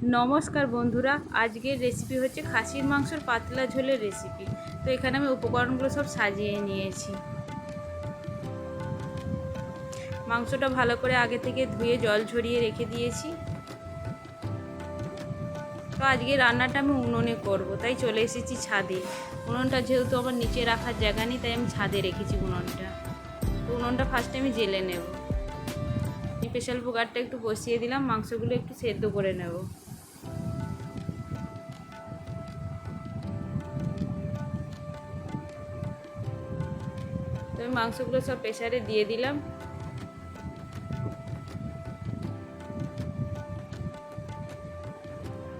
নমস্কার বন্ধুরা, আজকের রেসিপি হচ্ছে খাসির মাংসর পাতলা ঝোলের রেসিপি তো এখানে আমি উপকরণগুলো সব সাজিয়ে নিয়েছি। মাংসটা ভালো করে আগে থেকে ধুয়ে জল ঝরিয়ে রেখে দিয়েছি। তো আজকে রান্নাটা আমি উনুনে করব, তাই চলে এসেছি ছাদে। উনুনটা যেহেতু আমার নিচে রাখার জায়গা নেই, তাই আমি ছাদে রেখেছি উনুনটা। তো উনুনটা ফার্স্টে আমি জেলে নেব। স্পেশাল কুকারটা একটু বসিয়ে দিলাম, মাংসগুলো একটু সেদ্ধ করে নেব। তো আমি মাংসগুলো সব প্রেশারে দিয়ে দিলাম।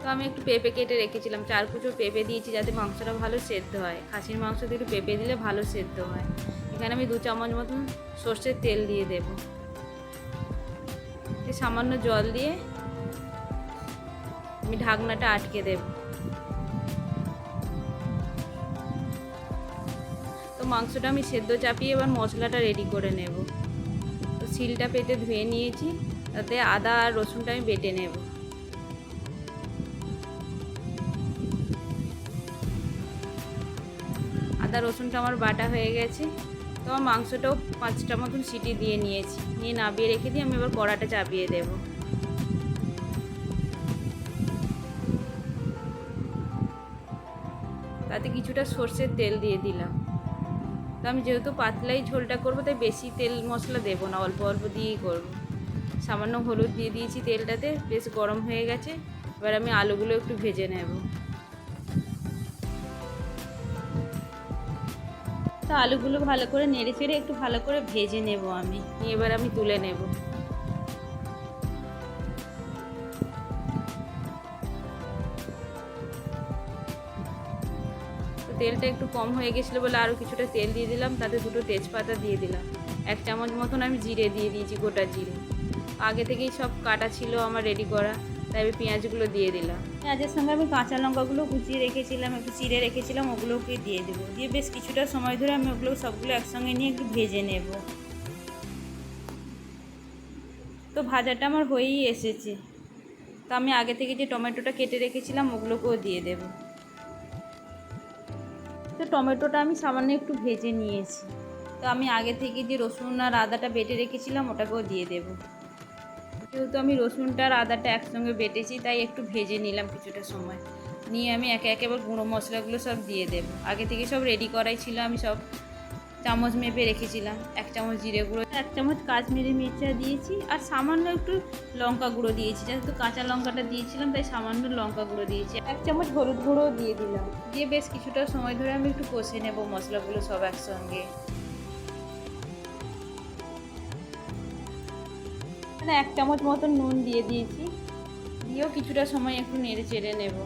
তো আমি একটু পেঁপে কেটে রেখেছিলাম চার কুচো পেঁপে দিয়েছি যাতে মাংসটা ভালো সেদ্ধ হয়। খাসির মাংস একটু পেঁপে দিলে ভালো সেদ্ধ হয়। এখানে আমি দু চামচ মতন সর্ষের তেল দিয়ে দেব। সামান্য জল দিয়ে আমি ঢাকনাটা আটকে দেব। তো মাংসটা আমি সেদ্ধ চাপিয়ে এবার মশলাটা রেডি করে নেব। তো শিলটা পেতে ধুয়ে নিয়েছি, তাতে আদা আর রসুনটা আমি বেটে নেব। আদা, রসুনটা আমার বাটা হয়ে গেছে, তো আমার মাংসটাও পাঁচটা মতন সিটি দিয়ে নিয়েছি। নিয়ে নাবিয়ে রেখে দিয়ে আমি এবার কড়াটা চাপিয়ে দেব। তাতে কিছুটা সর্ষের তেল দিয়ে দিলাম। তো আমি যেহেতু পাতলাই ঝোলটা করব, তাই বেশি তেল মশলা দেবো না, অল্প অল্প দিয়েই করব। সামান্য হলুদ দিয়ে দিয়েছি তেলটাতে, বেশ গরম হয়ে গেছে। এবার আমি আলুগুলো একটু ভেজে নেব। তো আলুগুলো ভালো করে নেড়ে চেড়ে একটু ভালো করে ভেজে নেব আমি। এবার আমি তুলে নেব। তেলটা একটু কম হয়ে গেছিল বলে আরও কিছুটা তেল দিয়ে দিলাম, তাতে দুটো তেজপাতা দিয়ে দিলাম। এক চামচ মতন আমি জিরে দিয়ে দিয়েছি, গোটা জিরে। আগে থেকেই সব কাটা ছিল আমার রেডি করা, তাই আমি পেঁয়াজগুলো দিয়ে দিলাম। পেঁয়াজের সঙ্গে আমি কাঁচা লঙ্কাগুলো কুচিয়ে রেখেছিলাম, একটু চিড়ে রেখেছিলাম, ওগুলোকে দিয়ে দেবো। দিয়ে বেশ কিছুটা সময় ধরে আমি ওগুলো সবগুলো একসঙ্গে নিয়ে একটু ভেজে নেব। তো ভাজাটা আমার হয়েই এসেছে। তো আমি আগে থেকে যে টমেটোটা কেটে রেখেছিলাম, ওগুলোকেও দিয়ে দেব। তো টমেটোটা আমি সামান্য একটু ভেজে নিয়েছি। তো আমি আগে থেকে যে রসুন আর আদাটা বেটে রেখেছিলাম, ওটাকেও দিয়ে দেব। যেহেতু আমি রসুনটা আর আদাটা একসঙ্গে বেটেছি, তাই একটু ভেজে নিলাম কিছুটা সময়। নিয়ে আমি একে একেবারে গুঁড়ো মশলাগুলো সব দিয়ে দেব। আগে থেকে সব রেডি করাই ছিল, আমি সব চামচ মেপে রেখেছিলাম এক চামচ জিরে গুঁড়ো এক চামচ কাশ্মীরি মির্চা দিয়েছি আর সামান্য একটু লঙ্কা গুঁড়ো দিয়েছি যেহেতু কাঁচা লঙ্কাটা দিয়েছিলাম তাই সামান্য লঙ্কা গুঁড়ো দিয়েছি। এক চামচ হলুদ গুঁড়ো দিয়ে দিলাম। দিয়ে বেশ কিছুটা সময় ধরে আমি একটু কষে নেব মশলাগুলো সব একসঙ্গে। এক চামচ মতন নুন দিয়ে দিয়েছি। দিয়েও কিছুটা সময় একটু নেড়ে চেড়ে নেব।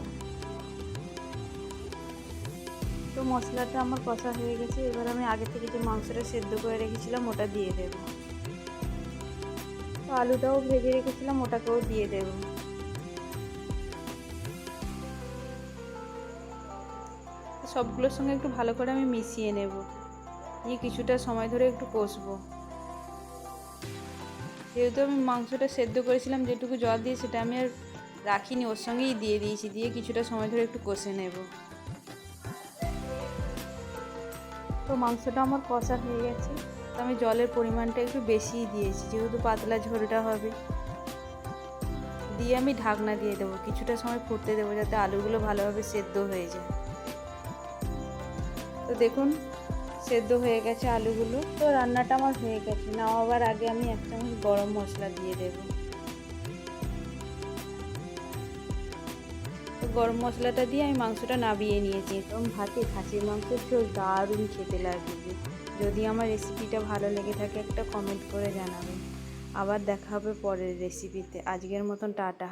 মশলাটা আমার কষা হয়ে গেছে, এবার আমি আগে থেকে যে মাংসটা সেদ্ধ করে রেখেছিলাম ওটা দিয়ে দেব। তো আলুটাও ভেজে রেখেছিলাম, ওটাকেও দিয়ে দেব। সবগুলোর সঙ্গে একটু ভালো করে আমি মিশিয়ে নেব দিয়ে কিছুটা সময় ধরে একটু কষবো। যেহেতু আমি মাংসটা সেদ্ধ করেছিলাম, যেটুকু জল দিয়ে সেটা আমি আর রাখিনি, ওর সঙ্গেই দিয়ে দিয়েছি, দিয়ে কিছুটা সময় ধরে একটু কষে নেব। তো মাংসটা আমার কষা হয়ে গেছে। তো আমি জলের পরিমাণটা একটু বেশিই দিয়েছি, যেহেতু পাতলা ঝোলটা হবে। দিয়ে আমি ঢাকনা দিয়ে দেবো, কিছুটা সময় ফুটতে দেবো যাতে আলুগুলো ভালোভাবে সেদ্ধ হয়ে যায়। তো দেখুন, সেদ্ধ হয়ে গেছে আলুগুলো। তো রান্নাটা আমার হয়ে গেছে, নামাবার আগে আমি এক চামচ গরম মশলা দিয়ে দেব। গরম মশলাটা দিয়ে আমি মাংসটা নাবিয়ে নিয়েছি। একদম ভাতে খাসির মাংস ঝোল দারুণ খেতে লাগবে যদি আমার রেসিপিটা ভালো লেগে থাকে, একটা কমেন্ট করে জানাবেন। আবার দেখা হবে পরের রেসিপিতে আজকের মতন, টাটা।